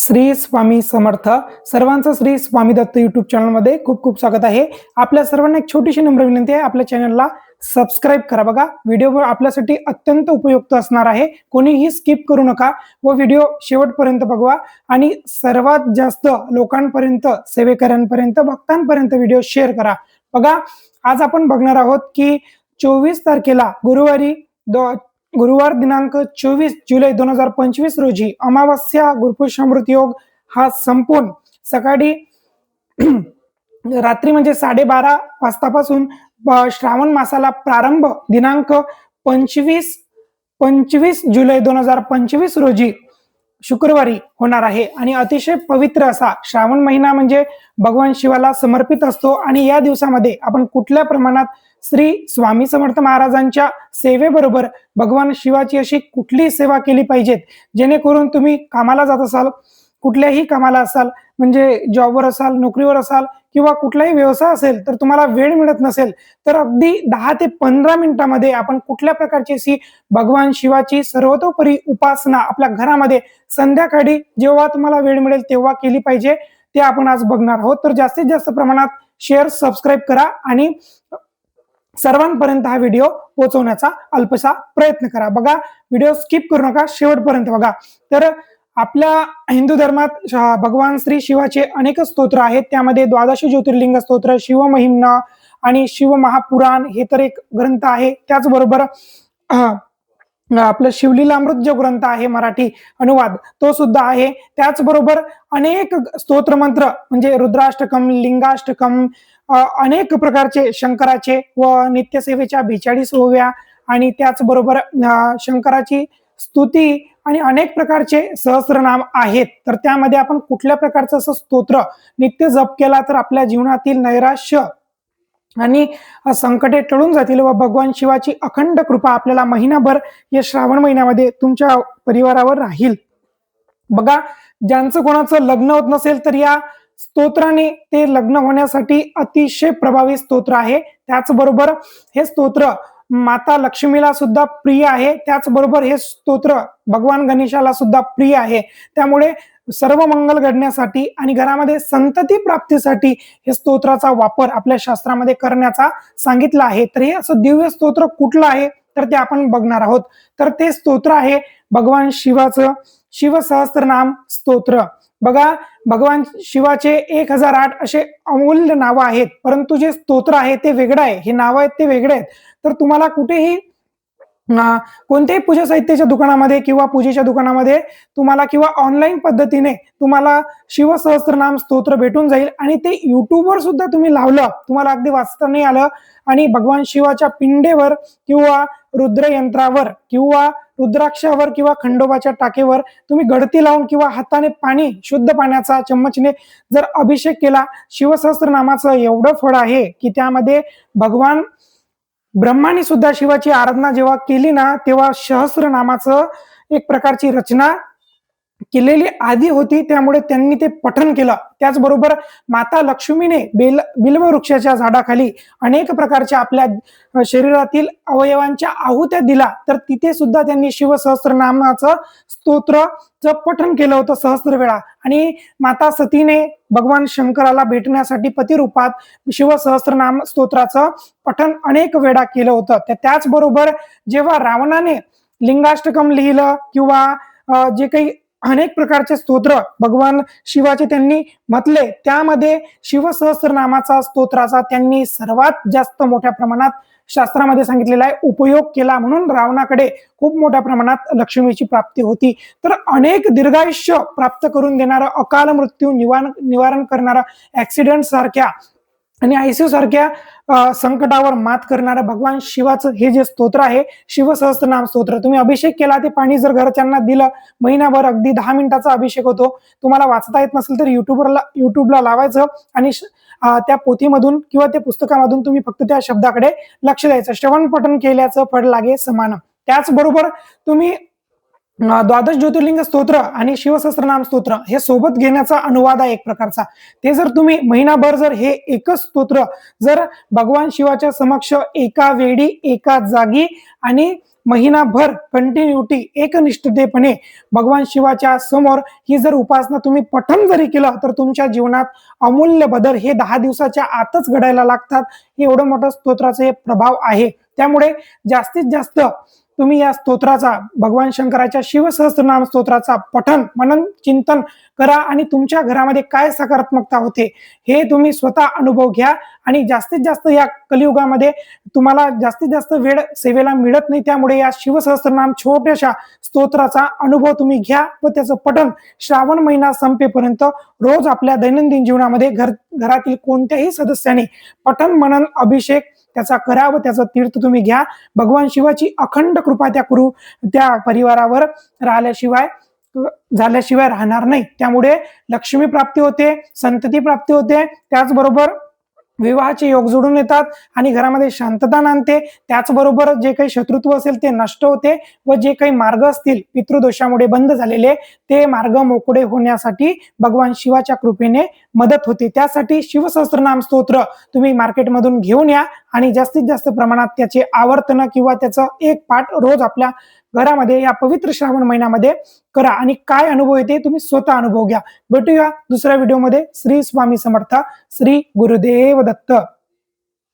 श्री स्वामी समर्थ. सर्वांचं श्री स्वामी दत्त युट्यूब चॅनलमध्ये खूप खूप स्वागत आहे. आपल्या सर्वांना एक छोटीशी नम्र विनंती आहे. आपल्या चॅनलला सबस्क्राईब करा बघा. व्हिडिओ आपल्यासाठी अत्यंत उपयुक्त असणार आहे. कोणीही स्किप करू नका व व्हिडिओ शेवटपर्यंत बघवा. आणि सर्वात जास्त लोकांपर्यंत सेवेकऱ्यांपर्यंत भक्तांपर्यंत व्हिडिओ शेअर करा. बघा आज आपण बघणार आहोत की चोवीस तारखेला गुरुवारी दो गुरुवार दिनांक चोवीस जुलै दोन हजार पंचवीस रोजी अमावस्या गुरुपुष्यामृत योग हा संपून सकाळी रात्री म्हणजे साडेबारा वाजतापासून श्रावण मासाला प्रारंभ दिनांक पंचवीस पंचवीस जुलै दोन हजार पंचवीस रोजी शुक्रवारी होणार आहे. आणि अतिशय पवित्र असा श्रावण महिना म्हणजे भगवान शिवाला समर्पित असतो. आणि या दिवसामध्ये आपण कुठल्या प्रमाणात श्री स्वामी समर्थ महाराजांच्या सेवेबरोबर भगवान शिवाची अशी कुठली सेवा केली पाहिजेत? जेणेकरून तुम्ही कामाला जात असाल कुठल्याही कामाला असाल म्हणजे जॉबवर असाल नोकरीवर असाल किंवा कुठलाही व्यवसाय असेल तर तुम्हाला वेळ मिळत नसेल तर अगदी दहा ते पंधरा मिनिटांमध्ये आपण कुठल्या प्रकारची अशी भगवान शिवाची सर्वतोपरी उपासना आपल्या घरामध्ये संध्याकाळी जेव्हा तुम्हाला वेळ मिळेल तेव्हा केली पाहिजे ते आपण आज बघणार आहोत. तर जास्तीत जास्त प्रमाणात शेअर सबस्क्राईब करा आणि सर्वांपर्यंत हा व्हिडिओ पोहोचवण्याचा अल्पसा प्रयत्न करा. बघा व्हिडिओ स्किप करू नका शेवटपर्यंत बघा. तर आपल्या हिंदू धर्मात भगवान श्री शिवाचे अनेक स्तोत्र आहेत. त्यामध्ये द्वादश ज्योतिर्लिंग स्तोत्र शिवमहिमना आणि शिव महापुराण हे तर एक ग्रंथ आहे. त्याचबरोबर आपलं शिवलीलामृत जो ग्रंथ आहे मराठी अनुवाद तो सुद्धा आहे. त्याचबरोबर अनेक स्तोत्रमंत्र म्हणजे रुद्राष्टकम लिंगाष्टकम अनेक प्रकारचे शंकराचे व नित्यसेवेच्या बेचाळीस ओव्या आणि त्याचबरोबर शंकराची स्तुती आणि अनेक प्रकारचे सहस्रनाम आहेत. तर त्यामध्ये आपण कुठल्या प्रकारचं असं स्तोत्र नित्य जप केला तर आपल्या जीवनातील नैराश्य आणि संकटे टळून जातील व भगवान शिवाची अखंड कृपा आपल्याला महिनाभर या श्रावण महिन्यामध्ये तुमच्या परिवारावर राहील. बघा ज्यांचं कोणाचं लग्न होत नसेल तर या स्तोत्राने ते लग्न होण्यासाठी अतिशय प्रभावी स्तोत्र आहे. त्याचबरोबर हे स्तोत्र माता लक्ष्मीला सुद्धा प्रिय आहे. त्याचबरोबर हे स्तोत्र भगवान गणेशाला सुद्धा प्रिय आहे. त्यामुळे सर्व मंगल घडण्यासाठी आणि घरामध्ये संतती प्राप्तीसाठी हे स्तोत्राचा वापर आपल्या शास्त्रामध्ये करण्याचा सांगितला आहे. तर हे असं दिव्य स्तोत्र कुठलं आहे? तर ते आपण बघणार आहोत. तर ते स्तोत्र आहे भगवान शिवाचं शिवसहस्त्रनाम स्तोत्र. बघा भगवान शिवाचे एक हजार आठ असे अमूल्य नावं आहेत परंतु जे स्तोत्र आहे ते वेगळं आहे हे नावं आहेत ते वेगळे आहेत. तर तुम्हाला कुठेही कोणत्याही पूजा साहित्याच्या दुकानामध्ये किंवा पूजेच्या दुकानामध्ये तुम्हाला किंवा ऑनलाईन पद्धतीने तुम्हाला शिवसहस्त्रनाम स्तोत्र भेटून जाईल आणि ते युट्यूबवर सुद्धा तुम्ही लावलं तुम्हाला अगदी वाचता नाही आलं. आणि भगवान शिवाच्या पिंडेवर किंवा रुद्रयंत्रावर किंवा रुद्राक्षावर किंवा खंडोबाच्या टाकेवर तुम्ही गडती लावून किंवा हाताने पाणी शुद्ध पाण्याचा चम्मचने जर अभिषेक केला शिवसहस्त्रनामाचं एवढं फळ आहे की त्यामध्ये भगवान ब्रह्माने सुद्धा शिवाची आराधना जेव्हा केली ना तेव्हा सहस्रनामाचं एक प्रकारची रचना केलेली आधी होती त्यामुळे त्यांनी ते पठन केलं. त्याचबरोबर माता लक्ष्मीने बेल बिल्व वृक्षाच्या झाडाखाली अनेक प्रकारच्या आपल्या शरीरातील अवयवांच्या आहुत्या दिला तर तिथे सुद्धा त्यांनी शिवसहस्रनामाचं स्तोत्रचं पठन केलं होतं सहस्त्र वेळा. आणि माता सतीने भगवान शंकराला भेटण्यासाठी पतिरूपात शिवसहस्रनाम स्तोत्राचं पठन अनेक वेळा केलं होतं. त्या- त्याचबरोबर जेव्हा रावणाने लिंगाष्टकम लिहिलं किंवा जे काही अनेक प्रकारचे स्तोत्र भगवान शिवाचे त्यांनी म्हटले. त्यामध्ये शिवसहस्रनामाचा स्तोत्राचा त्यांनी सर्वात जास्त मोठ्या प्रमाणात शास्त्रामध्ये सांगितलेला आहे. उपयोग केला म्हणून रावणाकडे खूप मोठ्या प्रमाणात लक्ष्मीची प्राप्ती होती. तर अनेक दीर्घायुष्य प्राप्त करून देणारं अकाल मृत्यू निवारण निवारण करणारा ऍक्सिडेंट सारख्या आणि आयसीयू सारख्या संकटावर मात करणारं भगवान शिवाचं हे जे स्तोत्र आहे शिवसहस्त्रनाम स्तोत्र. तुम्ही अभिषेक केला ते पाणी जर घरच्यांना दिलं महिनाभर अगदी दहा मिनिटाचा अभिषेक होतो. तुम्हाला वाचता येत नसेल तर युट्यूबरला युट्यूबला लावायचं आणि श- त्या पोथीमधून किंवा त्या पुस्तकामधून तुम्ही फक्त त्या शब्दाकडे लक्ष द्यायचं. श्रवण पठण केल्याचं फळ लागे समान. त्याचबरोबर तुम्ही द्वादश ज्योतिर्लिंग स्तोत्र आणि शिवसहस्त्रनाम स्तोत्र हे सोबत घेण्याचा अनुवाद आहे एक प्रकारचा. ते जर तुम्ही महिनाभर जर हे एकच स्तोत्र जर भगवान शिवाच्या समक्ष एका वेळी एका जागी आणि महिनाभर कंटिन्युटी एकनिष्ठतेपणे भगवान शिवाच्या समोर ही जर उपासना तुम्ही पठण जरी केलं तर तुमच्या जीवनात अमूल्य बदल हे दहा दिवसाच्या आतच घडायला लागतात. हे एवढं मोठं स्तोत्राचे हे प्रभाव आहे. त्यामुळे जास्तीत जास्त तुम्ही या स्तोत्राचा भगवान शंकराच्या शिवसहस्त्रनाम स्तोत्राचा पठन मनन चिंतन करा आणि तुमच्या घरामध्ये काय सकारात्मकता होते हे तुम्ही स्वतः अनुभव घ्या आणि जास्तीत जास्त या कलियुगामध्ये तुम्हाला जास्तीत जास्त वेळ सेवेला मिळत नाही त्यामुळे या शिवसहस्त्रनाम छोट्याशा स्तोत्राचा अनुभव तुम्ही घ्या व त्याचं पठन श्रावण महिना संपेपर्यंत रोज आपल्या दैनंदिन जीवनामध्ये घर घरातील कोणत्याही सदस्याने पठन मनन अभिषेक त्याचा करा व त्याचं तीर्थ तुम्ही घ्या. भगवान शिवाची अखंड कृपा त्या कुरु त्या परिवारावर राहिल्याशिवाय झाल्याशिवाय राहणार नाही. त्यामुळे लक्ष्मी प्राप्ती होते संतती प्राप्ती होते. त्याचबरोबर विवाहाचे योग जोडून येतात आणि घरामध्ये शांतता नांदते. त्याचबरोबर जे काही शत्रुत्व असेल ते नष्ट होते व जे काही मार्ग असतील पितृदोषामुळे बंद झालेले ते मार्ग मोकळे होण्यासाठी भगवान शिवाच्या कृपेने मदत होते. त्यासाठी शिवसहस्त्रनाम स्तोत्र तुम्ही मार्केटमधून घेऊन या. आणि जास्तीत जास्त प्रमाणात त्याचे आवर्तन किंवा त्याचं एक पाठ रोज आपल्या घरामध्ये या पवित्र श्रावण महिन्यामध्ये करा. आणि काय अनुभव येते तुम्ही स्वतः अनुभव घ्या. भेटूया दुसऱ्या व्हिडिओमध्ये. श्री स्वामी समर्थ श्री गुरुदेव दत्त